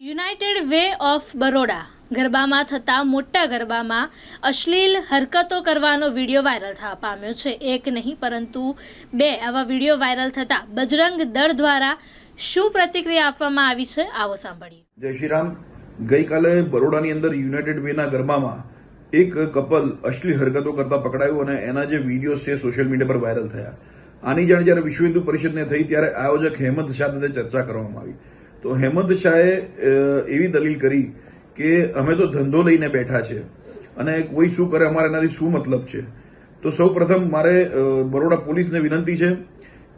United way of Baroda ગરબામાં થતા મોટા ગરબામાં અશ્લીલ હરકતો કરવાનો વીડિયો વાયરલ થવા પામ્યો છે. એક નહીં, પરંતુ બે આવા વીડિયો વાયરલ થતા બજરંગ દળ દ્વારા શું પ્રતિક્રિયા આપવામાં આવી છે? આવો સાંભળીએ. જય શ્રી રામ. ગઈકાલે બરોડાની અંદર યુનાઇટેડ વેના ગરબામાં એક કપલ અશ્લીલ હરકતો કરતા પકડાયું અને એના જે વીડિયો છે સોશિયલ મીડિયા પર વાયરલ થયા. આની જાણ જ્યારે વિશ્વ હિન્દુ પરિષદને થઈ ત્યારે આયોજક હેમંત શાહ સાથે ચર્ચા કરવામાં આવી. તો હેમંત શાહે એવી દલીલ કરી કે અમે તો ધંધો લઈને બેઠા છે અને કોઈ શું કરે અમારે એનાથી શું મતલબ છે? તો સૌ પ્રથમ મારે બરોડા પોલીસને વિનંતી છે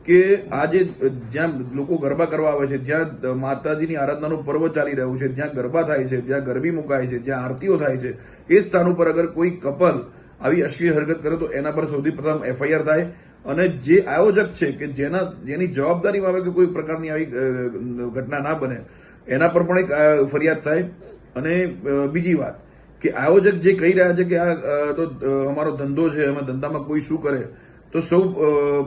કે આજે જ્યાં લોકો ગરબા કરવા આવે છે, જ્યાં માતાજીની આરાધનાનું પર્વ ચાલી રહ્યું છે, જ્યાં ગરબા થાય છે, જ્યાં ગરબી મુકાય છે, જ્યાં આરતીઓ થાય છે, એ સ્થાન ઉપર અગર કોઈ કપલ આવી અશ્લીલ હરકત કરે તો એના પર સૌથી પ્રથમ એફઆઈઆર થાય. અને જે આયોજક છે કે જેના જેની જવાબદારીમાં આવે કે કોઈ પ્રકારની આવી ઘટના ના બને, એના પર પણ એક ફરિયાદ થાય. અને બીજી વાત કે આયોજક જે કહી રહ્યા છે કે આ તો અમારો ધંધો છે, અમે ધંધામાં કોઈ શું કરે, તો સૌ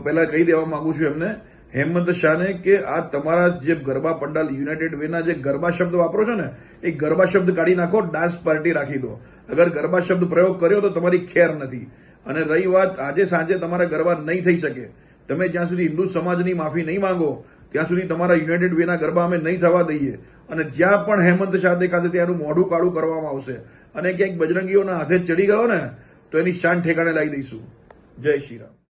પહેલા કહી દેવા માંગુ છું એમને, હેમંત શાહને કે આ તમારા જે ગરબા પંડાલ યુનાઇટેડ વેના જે ગરબા શબ્દ વાપરો છો ને, એ ગરબા શબ્દ કાઢી નાખો, ડાન્સ પાર્ટી રાખી દો. અગર ગરબા શબ્દ પ્રયોગ કર્યો તો તમારી ખેર નથી. અને રહી વાત આજે સાંજે તમારા ગરબા નહીં થઈ શકે. તમે જ્યાં સુધી હિન્દુ સમાજની માફી નહીં માંગો, ત્યાં સુધી તમારા યુનાઇટેડ વેના ગરબા અમે નહીં થવા દઈએ. અને જ્યાં પણ હેમંત શાહ દેખાશે ત્યાંનું મોઢું કાળું કરવામાં આવશે. અને ક્યાંક બજરંગીઓના હાથે ચડી ગયો ને, તો એની શાન ઠેકાણે લાવી દઈશું. જય શ્રી રામ.